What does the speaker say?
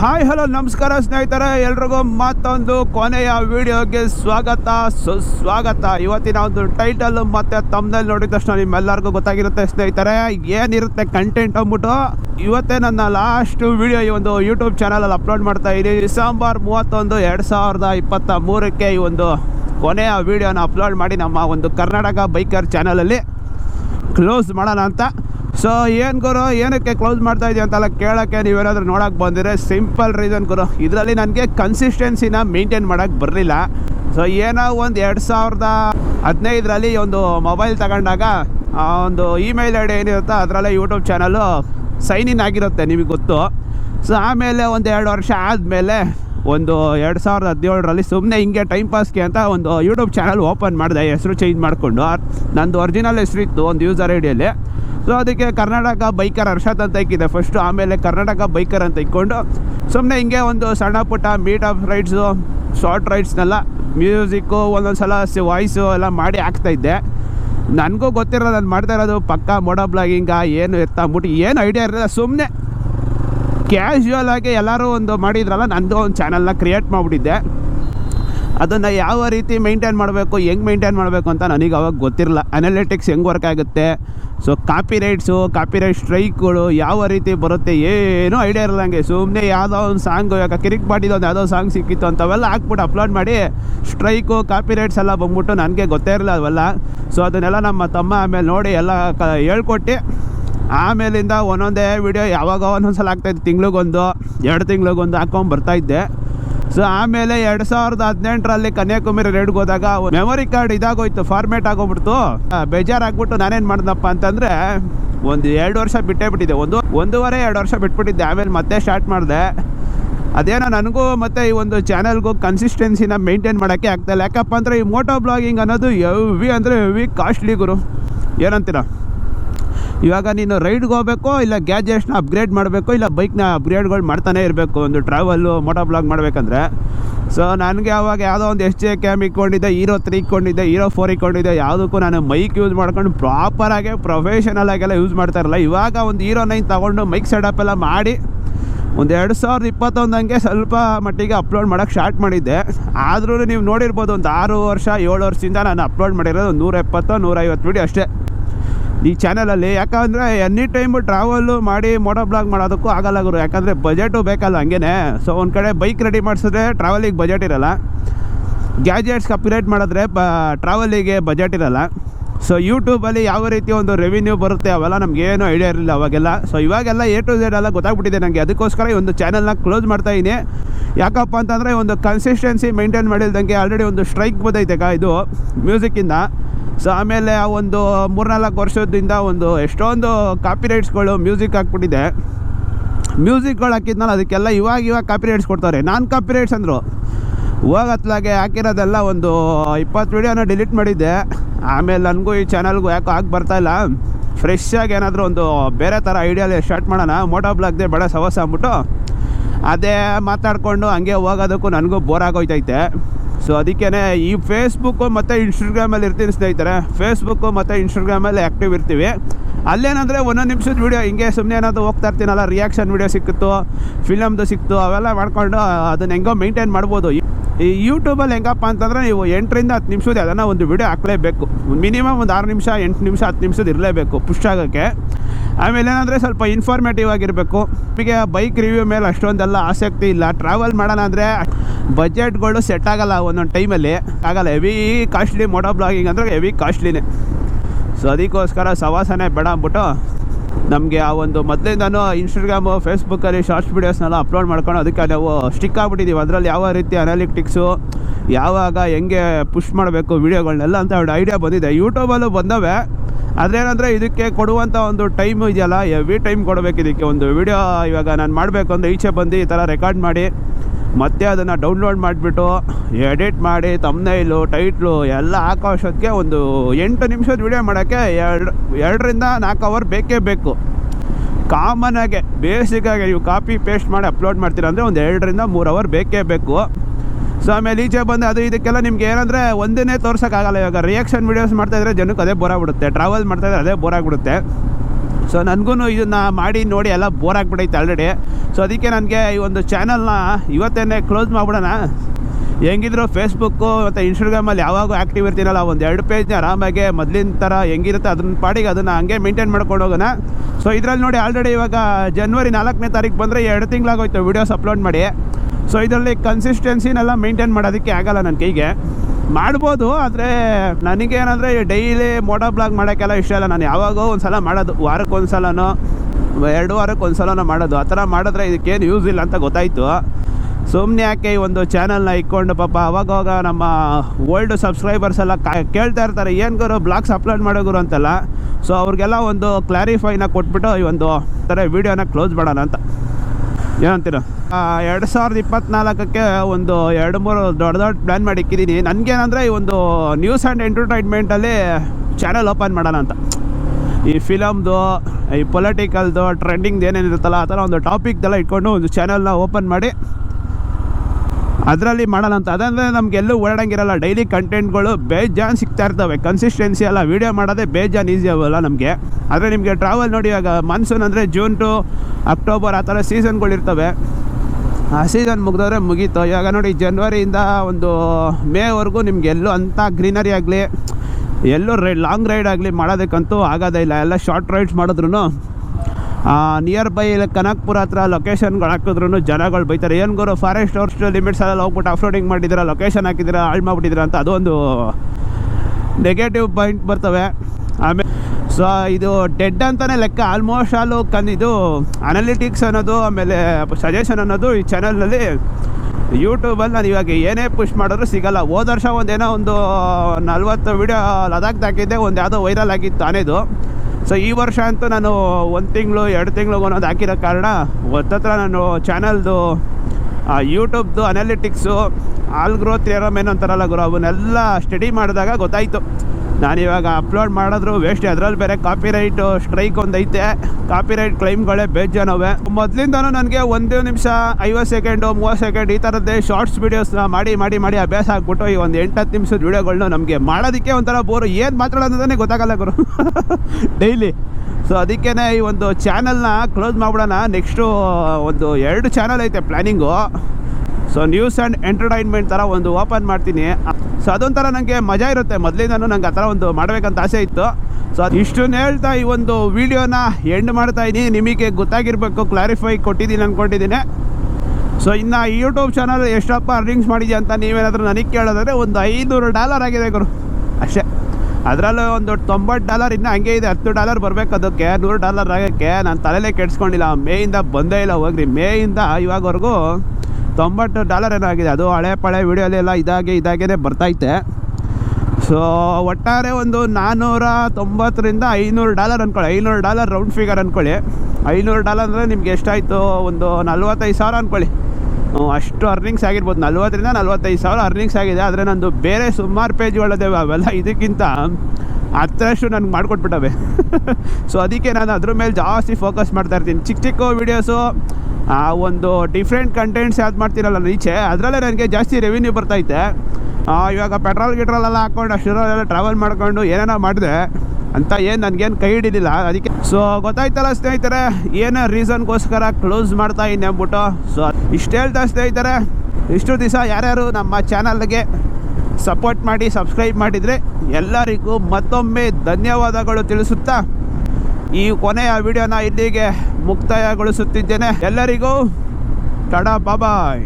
Hi, hello, ನಮಸ್ಕಾರ ಸ್ನೇಹಿತರೆ. ಎಲ್ರಿಗೂ ಮತ್ತೊಂದು ಕೊನೆಯ ವಿಡಿಯೋಗೆ ಸ್ವಾಗತ, ಸುಸ್ವಾಗತ. ಇವತ್ತಿನ ಒಂದು ಟೈಟಲ್ ಮತ್ತೆ ತಮ್ಮದಲ್ಲಿ ನೋಡಿದ ತಕ್ಷಣ ನಿಮ್ಮೆಲ್ಲರಿಗೂ ಗೊತ್ತಾಗಿರುತ್ತೆ ಸ್ನೇಹಿತರೆ. ಏನಿರುತ್ತೆ ಕಂಟೆಂಟ್ ಅಂದ್ಬಿಟ್ಟು ಇವತ್ತೇ ನನ್ನ ಲಾಸ್ಟ್ ವಿಡಿಯೋ ಈ ಒಂದು ಯೂಟ್ಯೂಬ್ ಚಾನಲಲ್ಲಿ ಅಪ್ಲೋಡ್ ಮಾಡ್ತಾ ಇದ್ದೀನಿ. ಡಿಸೆಂಬರ್ ಮೂವತ್ತೊಂದು, ಎರಡು ಸಾವಿರದ ಇಪ್ಪತ್ತ ಮೂರಕ್ಕೆ ಈ ಒಂದು ಕೊನೆಯ ವಿಡಿಯೋನ ಅಪ್ಲೋಡ್ ಮಾಡಿ ನಮ್ಮ ಒಂದು ಕರ್ನಾಟಕ ಬೈಕರ್ ಚಾನಲಲ್ಲಿ ಕ್ಲೋಸ್ ಮಾಡೋಣ ಅಂತ ಸೊ ಏನು ಗುರು? ಏನಕ್ಕೆ ಕ್ಲೋಸ್ ಮಾಡ್ತಾ ಇದೆಯಾ ಅಂತೆಲ್ಲ ಕೇಳೋಕ್ಕೆ ನೀವೇನಾದರೂ ನೋಡೋಕೆ ಬಂದಿದ್ರೆ ಸಿಂಪಲ್ ರೀಸನ್ ಗುರು. ಇದರಲ್ಲಿ ನನಗೆ ಕನ್ಸಿಸ್ಟೆನ್ಸಿನ ಮೇಂಟೈನ್ ಮಾಡೋಕ್ಕೆ ಬರಲಿಲ್ಲ. ಸೊ ಏನೋ ಒಂದು ಎರಡು ಸಾವಿರದ ಹದಿನೈದರಲ್ಲಿ ಒಂದು ಮೊಬೈಲ್ ತಗೊಂಡಾಗ ಒಂದು ಇಮೇಲ್ ಐ ಡಿ ಏನಿರುತ್ತೋ ಅದರಲ್ಲೇ ಯೂಟ್ಯೂಬ್ ಚಾನಲ್ಲು ಸೈನ್ ಇನ್ ಆಗಿರುತ್ತೆ ನಿಮಗೆ ಗೊತ್ತು. ಸೊ ಆಮೇಲೆ ಒಂದು ಎರಡು ವರ್ಷ ಆದಮೇಲೆ ಒಂದು ಎರಡು ಸಾವಿರದ ಹದಿನೇಳರಲ್ಲಿ ಸುಮ್ಮನೆ ಹಿಂಗೆ ಟೈಮ್ ಪಾಸ್ಗೆ ಅಂತ ಒಂದು ಯೂಟ್ಯೂಬ್ ಚಾನಲ್ ಓಪನ್ ಮಾಡಿದೆ, ಹೆಸರು ಚೇಂಜ್ ಮಾಡಿಕೊಂಡು. ನಂದು ಒರಿಜಿನಲ್ ಹೆಸರು ಇತ್ತು ಒಂದು ಯೂಸರ್ ಐ ಡಿಯಲ್ಲಿ ಸೊ ಅದಕ್ಕೆ ಕರ್ನಾಟಕ ಬೈಕರ್ ಹರ್ಷತ್ ಅಂತ ಇಕ್ಕಿದೆ. ಫಸ್ಟು ಆಮೇಲೆ ಕರ್ನಾಟಕ ಬೈಕರ್ ಅಂತ ಇಕ್ಕೊಂಡು ಸುಮ್ಮನೆ ಹಿಂಗೆ ಒಂದು ಸಣ್ಣ ಪುಟ್ಟ ಮೀಟ್ ಆಫ್ ರೈಡ್ಸು ಶಾರ್ಟ್ ರೈಡ್ಸ್ನೆಲ್ಲ ಮ್ಯೂಸಿಕ್ಕು ಒಂದೊಂದು ಸಲ ವಾಯ್ಸು ಎಲ್ಲ ಮಾಡಿ ಹಾಕ್ತಾಯಿದ್ದೆ ನನಗೂ ಗೊತ್ತಿರಲ್ಲ, ನಾನು ಮಾಡ್ತಾ ಇರೋದು ಪಕ್ಕ ಮೋಡ ಬ್ಲಾಗಿಂಗ, ಏನು ಎತ್ತ ಏನು ಐಡಿಯಾ ಇರಲಿಲ್ಲ. ಸುಮ್ಮನೆ ಕ್ಯಾಶುವಲ್ ಆಗಿ ಎಲ್ಲರೂ ಒಂದು ಮಾಡಿದ್ರಲ್ಲ, ನಂದು ಒಂದು ಚಾನಲ್ನ ಕ್ರಿಯೇಟ್ ಮಾಡಿಬಿಟ್ಟಿದ್ದೆ. ಅದನ್ನು ಯಾವ ರೀತಿ ಮೇಂಟೈನ್ ಮಾಡಬೇಕು, ಹೆಂಗೆ ಮೇಂಟೈನ್ ಮಾಡಬೇಕು ಅಂತ ನನಗೆ ಅವಾಗ ಗೊತ್ತಿರಲ್ಲ. ಅನಾಲಿಟಿಕ್ಸ್ ಹೆಂಗೆ ವರ್ಕ್ ಆಗುತ್ತೆ so copyrights copyright ಸ್ಟ್ರೈಕ್ಗಳು ಯಾವ ರೀತಿ ಬರುತ್ತೆ ಏನೂ ಐಡಿಯಾ ಇರಲ್ಲ ಹಂಗೆ. ಸುಮ್ಮನೆ ಯಾವುದೋ ಒಂದು ಸಾಂಗು ಯಾಕೆ ಕಿರಿಕ್ ಪಾಟಿದ ಒಂದು ಯಾವುದೋ ಸಾಂಗ್ ಸಿಕ್ಕಿತ್ತು ಅಂತವೆಲ್ಲ ಹಾಕ್ಬಿಟ್ಟು ಅಪ್ಲೋಡ್ ಮಾಡಿ ಸ್ಟ್ರೈಕು ಕಾಪಿ ರೈಟ್ಸ್ ಎಲ್ಲ ಬಂದ್ಬಿಟ್ಟು ನನಗೆ ಗೊತ್ತೇ ಇರಲಿಲ್ಲ ಅವೆಲ್ಲ. ಸೊ ಅದನ್ನೆಲ್ಲ ನಮ್ಮ ತಮ್ಮ ಆಮೇಲೆ ನೋಡಿ ಎಲ್ಲ ಕ, ಹೇಳ್ಕೊಟ್ಟು, ಆಮೇಲಿಂದ ಒಂದೊಂದೇ ವಿಡಿಯೋ ಯಾವಾಗ ಒಂದೊಂದು ಸಲ ಆಗ್ತಾಯಿತ್ತು ತಿಂಗ್ಳಿಗೊಂದು, ಎರಡು ತಿಂಗ್ಳಿಗೊಂದು ಹಾಕ್ಕೊಂಡು ಬರ್ತಾಯಿದ್ದೆ ಸೊ ಆಮೇಲೆ ಎರಡು ಸಾವಿರದ ಹದಿನೆಂಟರಲ್ಲಿ ಕನ್ಯಾಕುಮಾರಿ ರೈಡ್ಗೆ ಹೋದಾಗ ಮೆಮೊರಿ ಕಾರ್ಡ್ ಇದಾಗೋಯ್ತು ಫಾರ್ಮೇಟ್ ಆಗೋಗ್ಬಿಡ್ತು. ಬೇಜಾರಾಗ್ಬಿಟ್ಟು ನಾನೇನು ಮಾಡಿದ್ನಪ್ಪ ಅಂತಂದರೆ ಒಂದು ಎರಡು ವರ್ಷ ಬಿಟ್ಟೇ ಬಿಟ್ಟಿದೆ ಒಂದು, ಒಂದೂವರೆ, ಎರಡು ವರ್ಷ ಬಿಟ್ಬಿಟ್ಟಿದ್ದೆ. ಆಮೇಲೆ ಮತ್ತೆ ಸ್ಟಾರ್ಟ್ ಮಾಡಿದೆ. ಅದೇನೋ ನನಗೂ ಮತ್ತೆ ಈ ಒಂದು ಚಾನಲ್ಗೂ ಕನ್ಸಿಸ್ಟೆನ್ಸಿನ ಮೇಂಟೈನ್ ಮಾಡೋಕ್ಕೆ ಆಗ್ತಾಯಿಲ್ಲ ಯಾಕಪ್ಪ ಅಂದರೆ ಈ ಮೋಟೋ ಬ್ಲಾಗಿಂಗ್ ಅನ್ನೋದು ಹೆವಿ ಅಂದರೆ ಹೆವಿ ಕಾಸ್ಟ್ಲಿ ಗುರು. ಏನಂತೀರ? ಇವಾಗ ನೀನು ರೈಡ್ಗೆ ಹೋಗಬೇಕು, ಇಲ್ಲ ಗ್ಯಾಜೆಟ್ಸ್ನ ಅಪ್ಗ್ರೇಡ್ ಮಾಡಬೇಕು, ಇಲ್ಲ ಬೈಕ್ನ ಅಪ್ಗ್ರೇಡ್ಗಳು ಮಾಡ್ತಾನೆ ಇರಬೇಕು, ಒಂದು ಟ್ರಾವೆಲ್ಲು ಮೋಟೋ ಬ್ಲಾಗ್ ಮಾಡಬೇಕಂದ್ರೆ. ಸೊ ನನಗೆ ಅವಾಗ ಯಾವುದೋ ಒಂದು ಎಸ್ ಜೆ ಕ್ಯಾಮ್ ಇಟ್ಕೊಂಡಿದ್ದೆ ಹೀರೋ ತ್ರೀ ಇಟ್ಕೊಂಡಿದ್ದೆ ಹೀರೋ ಫೋರ್ ಇಟ್ಕೊಂಡಿದ್ದೆ, ಯಾವುದಕ್ಕೂ ನಾನು ಮೈಕ್ ಯೂಸ್ ಮಾಡ್ಕೊಂಡು ಪ್ರಾಪರಾಗೆ ಪ್ರೊಫೆಷನಲ್ ಆಗೆಲ್ಲ ಯೂಸ್ ಮಾಡ್ತಾ ಇರಲ್ಲ. ಇವಾಗ ಒಂದು ಹೀರೋ ನೈನ್ ತೊಗೊಂಡು ಮೈಕ್ ಸೆಟಪ್ ಎಲ್ಲ ಮಾಡಿ ಒಂದು ಎರಡು ಸಾವಿರದ ಇಪ್ಪತ್ತೊಂದಂಗೆ ಸ್ವಲ್ಪ ಮಟ್ಟಿಗೆ ಅಪ್ಲೋಡ್ ಮಾಡೋಕ್ಕೆ ಸ್ಟಾರ್ಟ್ ಮಾಡಿದ್ದೆ. ಆದರೂ ನೀವು ನೋಡಿರ್ಬೋದು, ಒಂದು ಆರು ವರ್ಷ, ಏಳು ವರ್ಷದಿಂದ ನಾನು ಅಪ್ಲೋಡ್ ಮಾಡಿರೋದು ನೂರ ಎಪ್ಪತ್ತು, ನೂರೈವತ್ತು ವಿಡಿಯೋ ಅಷ್ಟೇ. ಈ ಚಾನಲಲ್ಲಿ ಯಾಕಂದರೆ ಎನಿ ಟೈಮು ಟ್ರಾವೆಲ್ಲು ಮಾಡಿ ಮೋಟೋ ಬ್ಲಾಗ್ ಮಾಡೋದಕ್ಕೂ ಆಗಲ್ಲ ಗುರು. ಯಾಕಂದರೆ ಬಜೆಟು ಬೇಕಲ್ಲ ಹಂಗೇ ಸೊ ಒಂದು ಕಡೆ ಬೈಕ್ ರೆಡಿ ಮಾಡಿಸಿದ್ರೆ ಟ್ರಾವೆಲಿಗೆ ಬಜೆಟ್ ಇರಲ್ಲ. ಗ್ಯಾಜೆಟ್ಸ್ ಅಪ್ಗ್ರೇಡ್ ಮಾಡಿದ್ರೆ, ಬ ಟ್ರಾವೆಲಿಗೆ ಬಜೆಟ್ ಇರಲ್ಲ. ಸೊ ಯೂಟ್ಯೂಬಲ್ಲಿ ಯಾವ ರೀತಿ ಒಂದು ರೆವಿನ್ಯೂ ಬರುತ್ತೆ ಅವೆಲ್ಲ ನಮ್ಗೆ ಏನೂ ಐಡಿಯಾ ಇರಲಿಲ್ಲ ಅವಾಗೆಲ್ಲ. ಸೊ ಇವಾಗೆಲ್ಲ ಎ ಟು ಝೆಡ್ ಎಲ್ಲ ಗೊತ್ತಾಗ್ಬಿಟ್ಟಿದೆ ನನಗೆ ಅದಕ್ಕೋಸ್ಕರ ಈ ಒಂದು ಚಾನಲ್ನ ಕ್ಲೋಸ್ ಮಾಡ್ತಾ ಇದ್ದೀನಿ. ಯಾಕಪ್ಪ ಅಂತಂದರೆ ಒಂದು ಕನ್ಸಿಸ್ಟೆನ್ಸಿ ಮೈಂಟೈನ್ ಮಾಡಿಲ್ದಂಗೆ ಆಲ್ರೆಡಿ ಒಂದು ಸ್ಟ್ರೈಕ್ ಬಂದೈತೆ ಕಾ ಇದು ಮ್ಯೂಸಿಕ್ಕಿಂದ ಸೊ ಆಮೇಲೆ ಆ ಒಂದು ಮೂರ್ನಾಲ್ಕು ವರ್ಷದಿಂದ ಒಂದು ಎಷ್ಟೊಂದು ಕಾಪಿ ರೈಟ್ಸ್ಗಳು ಮ್ಯೂಸಿಕ್ ಹಾಕ್ಬಿಟ್ಟಿದೆ ಮ್ಯೂಸಿಕ್ಗಳು ಹಾಕಿದ್ನಲ್ಲ, ಅದಕ್ಕೆಲ್ಲ ಇವಾಗ ಇವಾಗ ಕಾಪಿ ರೈಟ್ಸ್ ಕೊಡ್ತಾರೆ. ನಾನು ಕಾಪಿ ರೈಟ್ಸ್ ಅಂದರು ಹೋಗತ್ಲಾಗೆ ಹಾಕಿರೋದೆಲ್ಲ ಒಂದು ಇಪ್ಪತ್ತು ವೀಡಿಯೋನ ಡಿಲೀಟ್ ಮಾಡಿದ್ದೆ. ಆಮೇಲೆ ನನಗೂ ಈ ಚಾನಲ್ಗೂ ಯಾಕೋ ಆಗಿ ಬರ್ತಾಯಿಲ್ಲ ಫ್ರೆಶ್ ಏನಾದರೂ ಒಂದು ಬೇರೆ ಥರ ಐಡಿಯಾಲಿ ಸ್ಟಾರ್ಟ್ ಮಾಡೋಣ. ಮೋಟೋ ಬ್ಲಾಗ್ದೆ ಬೇಡ ಸವಸ ಅಂದ್ಬಿಟ್ಟು, ಅದೇ ಮಾತಾಡಿಕೊಂಡು ಹಂಗೆ ಹೋಗೋದಕ್ಕೂ ನನಗೂ ಬೋರ್ ಆಗೋಯ್ತೈತೆ. ಸೊ ಅದಕ್ಕೇ ಈ ಫೇಸ್ಬುಕ್ಕು ಮತ್ತು ಇನ್ಸ್ಟಾಗ್ರಾಮಲ್ಲಿ ಇರ್ತೀನಿ ಸ್ನೇಹಿತರೆ. ಫೇಸ್ಬುಕ್ಕು ಮತ್ತು ಇನ್ಸ್ಟಾಗ್ರಾಮಲ್ಲಿ ಆ್ಯಕ್ಟಿವ್ ಇರ್ತೀವಿ. ಅಲ್ಲೇನಂದರೆ ಒಂದೊಂದು ನಿಮಿಷದ ವೀಡಿಯೋ ಹಿಂಗೆ ಸುಮ್ಮನೆ ಏನಾದರೂ ಹೋಗ್ತಾ ಇರ್ತೀನಲ್ಲ ರಿಯಾಕ್ಷನ್ ವೀಡಿಯೋ ಸಿಕ್ಕಿತ್ತು ಫಿಲಮ್ದು ಸಿಕ್ತು ಅವೆಲ್ಲ ಮಾಡ್ಕೊಂಡು, ಅದನ್ನ ಹೆಂಗೋ ಮೇಂಟೈನ್ ಮಾಡ್ಬೋದು. ಈ ಯೂಟ್ಯೂಬಲ್ಲಿ ಹೆಂಗಪ್ಪ ಅಂತಂದರೆ ನೀವು ಎಂಟರಿಂದ ಹತ್ತು ನಿಮಿಷದ ಅದನ್ನು ಒಂದು ವಿಡಿಯೋ ಹಾಕಲೇಬೇಕು. ಮಿನಿಮಮ್ ಒಂದು ಆರು ನಿಮಿಷ, ಎಂಟು ನಿಮಿಷ, ಹತ್ತು ನಿಮಿಷದ ಇರಲೇಬೇಕು ಪುಷ್ ಆಗೋಕ್ಕೆ. ಆಮೇಲೆ ಏನಂದರೆ ಸ್ವಲ್ಪ ಇನ್ಫಾರ್ಮೇಟಿವ್ ಆಗಿರಬೇಕು. ನಿಮಗೆ ಬೈಕ್ ರಿವ್ಯೂ ಮೇಲೆ ಅಷ್ಟೊಂದೆಲ್ಲ ಆಸಕ್ತಿ ಇಲ್ಲ. ಟ್ರಾವೆಲ್ ಮಾಡೋಣ ಅಂದರೆ ಬಜೆಟ್ಗಳು ಸೆಟ್ ಆಗೋಲ್ಲ ಒಂದೊಂದು ಟೈಮಲ್ಲಿ ಆಗಲ್ಲ ಹೆವಿ ಕಾಸ್ಟ್ಲಿ ಮೋಟೋ ಬ್ಲಾಗಿಂಗ್ ಅಂದರೆ ಹೆವಿ ಕಾಸ್ಟ್ಲಿನೇ ಸೊ ಅದಕ್ಕೋಸ್ಕರ ಸವಾಸನೆ ಬೇಡ ಅಂದ್ಬಿಟ್ಟು ನಮಗೆ ಆ ಒಂದು ಮೊದಲೇ ನಾನು ಇನ್ಸ್ಟಾಗ್ರಾಮು ಫೇಸ್ಬುಕ್ಕಲ್ಲಿ ಶಾರ್ಟ್ಸ್ ವೀಡಿಯೋಸ್ನೆಲ್ಲ ಅಪ್ಲೋಡ್ ಮಾಡ್ಕೊಂಡು ಅದಕ್ಕೆ ನಾವು ಸ್ಟಿಕ್ ಆಗಿಬಿಟ್ಟಿದ್ದೀವಿ ಅದರಲ್ಲಿ ಯಾವ ರೀತಿ ಅನಾಲಿಟಿಕ್ಸು ಯಾವಾಗ ಹೆಂಗೆ ಪುಷ್ ಮಾಡಬೇಕು ವೀಡಿಯೋಗಳನ್ನೆಲ್ಲ ಅಂತ ಒಂದು ಐಡಿಯಾ ಬಂದಿದೆ. ಯೂಟ್ಯೂಬಲ್ಲೂ ಬಂದವೆ. ಅದೇನಂದರೆ ಇದಕ್ಕೆ ಕೊಡುವಂಥ ಒಂದು ಟೈಮು ಇದೆಯಲ್ಲ ಎವಿ ಟೈಮ್ ಕೊಡಬೇಕು ಇದಕ್ಕೆ ಒಂದು ವಿಡಿಯೋ ಇವಾಗ ನಾನು ಮಾಡಬೇಕು ಅಂದರೆ ಈಚೆ ಬಂದು ಈ ಥರ ರೆಕಾರ್ಡ್ ಮಾಡಿ. ಮತ್ತೆ ಅದನ್ನು ಡೌನ್ಲೋಡ್ ಮಾಡಿಬಿಟ್ಟು ಎಡಿಟ್ ಮಾಡಿ ತಮ್ನೈಲು ಟೈಟ್ಲು ಎಲ್ಲ ಅಷ್ಟೊತ್ತಿಗೆ ಒಂದು ಎಂಟು ನಿಮಿಷದ ವಿಡಿಯೋ ಮಾಡೋಕ್ಕೆ ಎರಡು, ಎರಡರಿಂದ ನಾಲ್ಕು ಅವರ್ ಬೇಕೇ ಬೇಕು. ಕಾಮನಾಗೆ ಬೇಸಿಕ್ಕಾಗಿ ನೀವು ಕಾಪಿ ಪೇಸ್ಟ್ ಮಾಡಿ ಅಪ್ಲೋಡ್ ಮಾಡ್ತೀರ ಅಂದರೆ ಒಂದು ಎರಡರಿಂದ ಮೂರು ಅವರ್ ಬೇಕೇ ಬೇಕು. ಸೊ ಆಮೇಲೆ ಈಚೆ ಬಂದು ಅದು ಇದಕ್ಕೆಲ್ಲ ನಿಮ್ಗೆ ಏನಂದರೆ ಒಂದೇ ತೋರ್ಸೋಕ್ಕಾಗಲ್ಲ. ಇವಾಗ ರಿಯಾಕ್ಷನ್ ವೀಡಿಯೋಸ್ ಮಾಡ್ತಾಯಿದ್ರೆ ಜನಕ್ಕೆ ಅದೇ ಬೋರಾಗ್ಬಿಡುತ್ತೆ ಟ್ರಾವೆಲ್ ಮಾಡ್ತಾಯಿದ್ರೆ ಅದೇ ಬೋರ್ ಆಗ್ಬಿಡುತ್ತೆ. ಸೊ ನನಗೂ ಇದನ್ನು ಮಾಡಿ ನೋಡಿ ಎಲ್ಲ ಬೋರ್ ಆಗಿಬಿಟ್ಟೈತೆ ಆಲ್ರೆಡಿ ಸೊ ಅದಕ್ಕೆ ನನಗೆ ಈ ಒಂದು ಚಾನಲ್ನ ಇವತ್ತೇನೆ ಕ್ಲೋಸ್ ಮಾಡಿಬಿಡೋಣ. ಹೆಂಗಿದ್ರು ಫೇಸ್ಬುಕ್ಕು ಮತ್ತು ಇನ್ಸ್ಟಾಗ್ರಾಮಲ್ಲಿ ಯಾವಾಗೂ ಆ್ಯಕ್ಟಿವ್ ಇರ್ತೀನಲ್ಲ, ಒಂದು ಎರಡು ಪೇಜ್ನ ಆರಾಮಾಗಿ ಮೊದಲಿನ ಥರ ಹೆಂಗಿರುತ್ತೆ ಅದನ್ನ ಪಾಡಿಗೆ ಅದನ್ನು ಹಂಗೆ ಮೇಂಟೈನ್ ಮಾಡ್ಕೊಂಡು ಹೋಗೋಣ. ಸೊ ಇದರಲ್ಲಿ ನೋಡಿ ಆಲ್ರೆಡಿ ಇವಾಗ ಜನ್ವರಿ ನಾಲ್ಕನೇ ತಾರೀಕು ಬಂದರೆ ಎರಡು ತಿಂಗಳಾಗೋಯ್ತು ವೀಡಿಯೋಸ್ ಅಪ್ಲೋಡ್ ಮಾಡಿ. ಸೊ ಇದರಲ್ಲಿ ಕನ್ಸಿಸ್ಟೆನ್ಸಿನೆಲ್ಲ ಮೇಂಟೈನ್ ಮಾಡೋದಕ್ಕೆ ಆಗಲ್ಲ ನನ್ನ ಕೈಗೆ. ಮಾಡ್ಬೋದು, ಆದರೆ ನನಗೇನಂದರೆ ಡೈಲಿ ಮೋಟೋ ಬ್ಲಾಗ್ ಮಾಡೋಕ್ಕೆಲ್ಲ ಇಷ್ಟ ಇಲ್ಲ. ನಾನು ಯಾವಾಗೋ ಒಂದು ಸಲ ಮಾಡೋದು. ವಾರಕ್ಕೆ ಒಂದು ಎರಡು ವಾರಕ್ಕೆ ಒಂದು ಸಲನೋ ಮಾಡೋದು. ಆ ಥರ ಮಾಡಿದ್ರೆ ಇದಕ್ಕೇನು ಯೂಸ್ ಇಲ್ಲ ಅಂತ ಗೊತ್ತಾಯಿತು. ಸುಮ್ಮನೆ ಯಾಕೆ ಈ ಒಂದು ಚಾನಲ್ನ ಇಟ್ಕೊಂಡು ಪಾಪ ಅವಾಗವಾಗ ನಮ್ಮ ಓಲ್ಡ್ ಸಬ್ಸ್ಕ್ರೈಬರ್ಸ್ ಎಲ್ಲ ಕೇಳ್ತಾ ಇರ್ತಾರೆ, ಏನು ಗುರು ಬ್ಲಾಗ್ಸ್ ಅಪ್ಲೋಡ್ ಮಾಡೋ ಗುರು ಅಂತೆಲ್ಲ. ಸೊ ಅವ್ರಿಗೆಲ್ಲ ಒಂದು ಕ್ಲಾರಿಫೈನ ಕೊಟ್ಬಿಟ್ಟು ಈ ಒಂದು ಥರ ವೀಡಿಯೋನ ಕ್ಲೋಸ್ ಮಾಡೋಣ ಅಂತ. ಏನಂತೀರ? ಎರಡು ಸಾವಿರದ ಇಪ್ಪತ್ನಾಲ್ಕಕ್ಕೆ ಒಂದು ಎರಡು ಮೂರು ದೊಡ್ಡ ದೊಡ್ಡ ಪ್ಲ್ಯಾನ್ ಮಾಡಿ ಇಕ್ಕಿದ್ದೀನಿ ನನಗೇನಂದರೆ ಈ ಒಂದು ನ್ಯೂಸ್ ಆ್ಯಂಡ್ ಎಂಟರ್ಟೈನ್ಮೆಂಟಲ್ಲಿ ಚಾನಲ್ ಓಪನ್ ಮಾಡೋಣ ಅಂತ. ಈ ಫಿಲಮ್ದು ಈ ಪೊಲಿಟಿಕಲ್ದು ಟ್ರೆಂಡಿಂಗ್ದು ಏನೇನಿರುತ್ತಲ್ಲ, ಆ ಥರ ಒಂದು ಟಾಪಿಕ್ದೆಲ್ಲ ಇಟ್ಕೊಂಡು ಒಂದು ಚಾನಲ್ನ ಓಪನ್ ಮಾಡಿ ಅದರಲ್ಲಿ ಮಾಡೋಣ ಅಂತ. ಅದಂದರೆ ನಮಗೆಲ್ಲೂ ಓಡಾಡಂಗಿರಲ್ಲ. ಡೈಲಿ ಕಂಟೆಂಟ್ಗಳು ಬೇಜಾನ್ ಸಿಗ್ತಾ ಇರ್ತವೆ. ಕನ್ಸಿಸ್ಟೆನ್ಸಿ ಎಲ್ಲ ವೀಡಿಯೋ ಮಾಡೋದೇ ಬೇಜಾನ್ ಈಸಿ ಅವಲ್ಲ ನಮಗೆ. ಆದರೆ ನಿಮಗೆ ಟ್ರಾವೆಲ್ ನೋಡಿ ಇವಾಗ ಮಾನ್ಸೂನ್ ಅಂದರೆ ಜೂನ್ ಟು ಅಕ್ಟೋಬರ್ ಆ ಥರ ಸೀಸನ್ಗಳಿರ್ತವೆ ಆ ಸೀಸನ್ ಮುಗಿದವ್ರೆ ಮುಗೀತು. ಇವಾಗ ನೋಡಿ ಜನ್ವರಿಯಿಂದ ಒಂದು ಮೇವರೆಗೂ ನಿಮ್ಗೆ ಎಲ್ಲೂ ಅಂಥ ಗ್ರೀನರಿ ಆಗಲಿ, ಎಲ್ಲೂ ರೈಡ್ ಲಾಂಗ್ ರೈಡ್ ಆಗಲಿ ಮಾಡೋದಕ್ಕಂತೂ ಆಗೋದೇ ಇಲ್ಲ. ಎಲ್ಲ ಶಾರ್ಟ್ ರೈಡ್ಸ್ ಮಾಡಿದ್ರು ನಿಯರ್ ಬೈ ಕನಕ್ಪುರ ಹತ್ರ ಲೊಕೇಶನ್ಗಳು ಹಾಕಿದ್ರು ಜನಗಳು ಬೈತಾರೆ. ಏನು ಗುರು ಫಾರೆಸ್ಟ್ ಅವ್ರಷ್ಟು ಲಿಮಿಟ್ಸ್ ಎಲ್ಲ ಹೋಗ್ಬಿಟ್ಟು ಆಫ್ ರೋಡಿಂಗ್ ಮಾಡಿದ್ದೀರಾ ಲೊಕೇಶನ್ ಹಾಕಿದ್ದೀರಾ, ಹಾಳು ಮಾಡ್ಬಿಟ್ಟಿದ್ರ ಅಂತ ಅದೊಂದು ನೆಗೆಟಿವ್ ಪಾಯಿಂಟ್ ಬರ್ತವೆ. ಆಮೇಲೆ ಸೊ ಇದು ಡೆಡ್ ಅಂತಲೇ ಲೆಕ್ಕ. ಆಲ್ಮೋಸ್ಟ್ ಆಲು ಕನ್ ಇದು ಅನಾಲಿಟಿಕ್ಸ್ ಅನ್ನೋದು, ಆಮೇಲೆ ಸಜೆಷನ್ ಅನ್ನೋದು ಈ ಚಾನಲ್ನಲ್ಲಿ ಯೂಟ್ಯೂಬಲ್ಲಿ ನಾನು ಇವಾಗ ಏನೇ ಪುಷ್ ಮಾಡಿದ್ರು ಸಿಗಲ್ಲ. ಹೋದ ವರ್ಷ ಒಂದೇನೋ ಒಂದು ನಲ್ವತ್ತು ವಿಡಿಯೋ ಲದಾಖ್ ಹಾಕಿದ್ದೆ ಒಂದು ಯಾವುದೋ ವೈರಲ್ ಆಗಿತ್ತು ಆನೇದು. ಸೊ ಈ ವರ್ಷ ಅಂತೂ ನಾನು ಒಂದು ತಿಂಗಳು, ಎರಡು ತಿಂಗಳು ಅನ್ನೋದು ಹಾಕಿರೋ ಕಾರಣ ಒತ್ತತ್ರ ನಾನು ಚಾನಲ್ದು ಯೂಟ್ಯೂಬ್ದು ಅನಾಲಿಟಿಕ್ಸು ಆಲ್ ಗ್ರೋತ್ ಏನೋ ಅಂತಾರಲ್ಲ ಗುರು, ಅವನ್ನೆಲ್ಲ ಸ್ಟಡಿ ಮಾಡಿದಾಗ ಗೊತ್ತಾಯಿತು. ನಾನಿವಾಗ ಅಪ್ಲೋಡ್ ಮಾಡಿದ್ರು ವೇಸ್ಟ್ ಅದರಲ್ಲಿ ಬೇರೆ ಕಾಪಿ ರೈಟ್ ಸ್ಟ್ರೈಕ್ ಒಂದು ಐತೆ ಕಾಪಿರೈಟ್ ಕ್ಲೈಮ್ಗಳೇ ಬೇಜಾನವೆ. ಮೊದಲಿಂದನೂ ನನಗೆ ಒಂದು ನಿಮಿಷ, ಐವತ್ತು ಸೆಕೆಂಡು ಮೂವತ್ತು ಸೆಕೆಂಡ್ ಈ ಥರದ್ದೇ ಶಾರ್ಟ್ಸ್ ವೀಡಿಯೋಸ್ನ ಮಾಡಿ ಮಾಡಿ ಮಾಡಿ ಅಭ್ಯಾಸ ಆಗ್ಬಿಟ್ಟು ಈ ಒಂದು ಎಂಟು ಹತ್ತು ನಿಮಿಷದ ವೀಡಿಯೋಗಳನ್ನ ನಮಗೆ ಮಾಡೋದಕ್ಕೆ ಒಂಥರ ಬೋರು ಏನು ಮಾತಾಡೋದಂತಾನೆ ಗೊತ್ತಾಗಲ್ಲ ಗುರು. ಡೈಲಿ ಸೊ ಅದಕ್ಕೇ ಈ ಒಂದು ಚಾನಲ್ನ ಕ್ಲೋಸ್ ಮಾಡ್ಬಿಡೋಣ. ನೆಕ್ಸ್ಟು ಒಂದು ಎರಡು ಚಾನಲ್ ಐತೆ planning so news and entertainment ಥರ ಒಂದು ಓಪನ್ ಮಾಡ್ತೀನಿ. ಸೊ ಅದೊಂಥರ ನನಗೆ ಮಜಾ ಇರುತ್ತೆ. ಮೊದಲಿಂದನೂ ನಂಗೆ ಆ ಥರ ಒಂದು ಮಾಡಬೇಕಂತ ಆಸೆ ಇತ್ತು. ಸೊ ಅದು ಇಷ್ಟನ್ನು ಹೇಳ್ತಾ ಈ ಒಂದು ವೀಡಿಯೋನ ಎಂಡ್ ಮಾಡ್ತಾ ಇದ್ದೀನಿ ನಿಮಗೆ ಗೊತ್ತಾಗಿರಬೇಕು ಕ್ಲಾರಿಫೈ ಕೊಟ್ಟಿದ್ದೀನಿ ಅಂದ್ಕೊಂಡಿದ್ದೀನಿ ಸೊ ಇನ್ನು ಯೂಟ್ಯೂಬ್ ಚಾನಲ್ ಎಷ್ಟಪ್ಪ ಅರ್ನಿಂಗ್ಸ್ ಮಾಡಿದ್ಯಾ ಅಂತ ನೀವೇನಾದರೂ ನನಗೆ ಕೇಳೋದಾದರೆ ಒಂದು ಐನೂರು ಡಾಲರ್ ಆಗಿದೆ ಗುರು. ಅಷ್ಟೇ. ಅದರಲ್ಲೂ ಒಂದು ತೊಂಬತ್ತು ಡಾಲರ್ ಇನ್ನೂ ಹಂಗೆ ಇದೆ. ಹತ್ತು ಡಾಲರ್ ಬರಬೇಕು ಅದಕ್ಕೆ. ನೂರು ಡಾಲರ್ ಆಗೋಕ್ಕೆ. ನಾನು ತಲೆಲೇ ಕೆಡ್ಸ್ಕೊಂಡಿಲ್ಲ. ಮೇಯಿಂದ ಬಂದೇ ಇಲ್ಲ ಹೋಗ್ರಿ. ಮೇಯಿಂದ ಇವಾಗವರೆಗೂ ತೊಂಬತ್ತು ಡಾಲರ್ ಏನೋ ಆಗಿದೆ. ಅದು ಹಳೆ ಪಳೆ ವೀಡಿಯೋಲೆಲ್ಲ ಇದಾಗೆ ಇದಾಗೇ ಬರ್ತೈತೆ ಸೊ ಒಟ್ಟಾರೆ ಒಂದು ನಾನ್ನೂರ ತೊಂಬತ್ತರಿಂದ ಐನೂರು ಡಾಲರ್ ಅಂದ್ಕೊಳ್ಳಿ ಐನೂರು ಡಾಲರ್ ರೌಂಡ್ ಫಿಗರ್ ಅಂದ್ಕೊಳ್ಳಿ ಐನೂರು ಡಾಲರ್ ಅಂದರೆ ನಿಮ್ಗೆ ಎಷ್ಟಾಯಿತು? ಒಂದು ನಲ್ವತ್ತೈದು ಸಾವಿರ ಅಂದ್ಕೊಳ್ಳಿ ಅಷ್ಟು ಅರ್ನಿಂಗ್ಸ್ ಆಗಿರ್ಬೋದು. ನಲ್ವತ್ತರಿಂದ ನಲ್ವತ್ತೈದು ಸಾವಿರ ಅರ್ನಿಂಗ್ಸ್ ಆಗಿದೆ. ಆದರೆ ನಂದು ಬೇರೆ ಸುಮಾರು ಪೇಜ್ಗಳಿದ್ದಾವೆ ಅವೆಲ್ಲ ಇದಕ್ಕಿಂತ ಹತ್ತರಷ್ಟು ನನಗೆ ಮಾಡಿಕೊಟ್ಬಿಟ್ಟವೆ. ಸೊ ಅದಕ್ಕೆ ನಾನು ಅದ್ರ ಮೇಲೆ ಜಾಸ್ತಿ ಫೋಕಸ್ ಮಾಡ್ತಾ ಇರ್ತೀನಿ. ಚಿಕ್ಕ ಚಿಕ್ಕ ವೀಡಿಯೋಸು ಆ ಒಂದು ಡಿಫ್ರೆಂಟ್ ಕಂಟೆಂಟ್ಸ್ ಯಾವ್ದು ಮಾಡ್ತಿರಲ್ಲ ಈಚೆ, ಅದರಲ್ಲೇ ನನಗೆ ಜಾಸ್ತಿ ರೆವಿನ್ಯೂ ಬರ್ತೈತೆ. ಇವಾಗ ಪೆಟ್ರೋಲ್ ಗಿಟ್ರೋಲೆಲ್ಲ ಹಾಕ್ಕೊಂಡು ಅಷ್ಟರಲ್ಲೆಲ್ಲ ಟ್ರಾವೆಲ್ ಮಾಡ್ಕೊಂಡು ಏನೇನೋ ಮಾಡಿದೆ, ಅಂತ ಏನು ನನಗೇನು ಕೈ ಹಿಡಿದಿಲ್ಲ ಅದಕ್ಕೆ ಸೊ ಗೊತ್ತಾಯ್ತಲ್ಲ ಸ್ನೇಹಿತರೆ, ಏನೋ ರೀಸನ್ಗೋಸ್ಕರ ಕ್ಲೋಸ್ ಮಾಡ್ತಾ ಇದ್ದೀನಿ ಅಂದ್ಬಿಟ್ಟು. ಸೊ ಇಷ್ಟು ಹೇಳ್ತಾ ಸ್ನೇಹಿತರೆ, ಇಷ್ಟು ದಿವಸ ಯಾರ್ಯಾರು ನಮ್ಮ ಚಾನಲ್ಗೆ ಸಪೋರ್ಟ್ ಮಾಡಿ ಸಬ್ಸ್ಕ್ರೈಬ್ ಮಾಡಿದರೆ ಎಲ್ಲರಿಗೂ ಮತ್ತೊಮ್ಮೆ ಧನ್ಯವಾದಗಳು ತಿಳಿಸುತ್ತಾ ಈ ಕೊನೆಯ ವಿಡಿಯೋನ ಇಲ್ಲಿಗೆ ಮುಕ್ತಾಯಗೊಳಿಸುತ್ತಿದ್ದೇನೆ. ಎಲ್ಲರಿಗೂ ಟಡಾ ಬಾಬಾಯ್